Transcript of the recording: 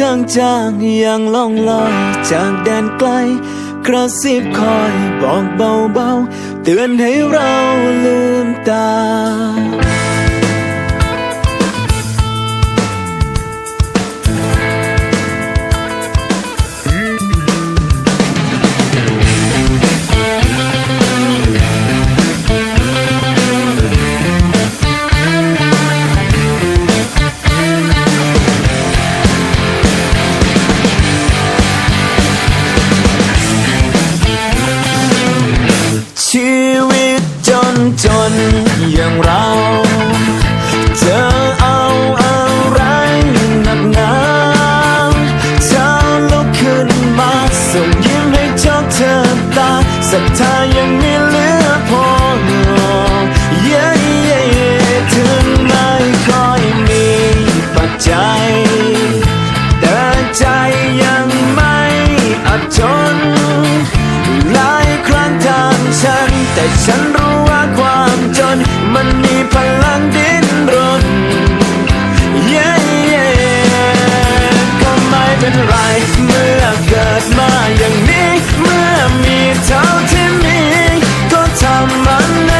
จางๆอย่างล่องลอยจากแดนไกล กระซิบคอยบอกเบาๆ เตือนให้เราลืมตาีวิตจนจนอย่างเราเธอเอาอะไรหนักหนาเธอลุกขึ้นมาส่งยิ้มให้เจ้าเธอตาศรัทธายังไม่เหลือพอ เมื่อเกิดมาอย่างนี้ เมื่อมีเท่าที่มี ก็ทำมัน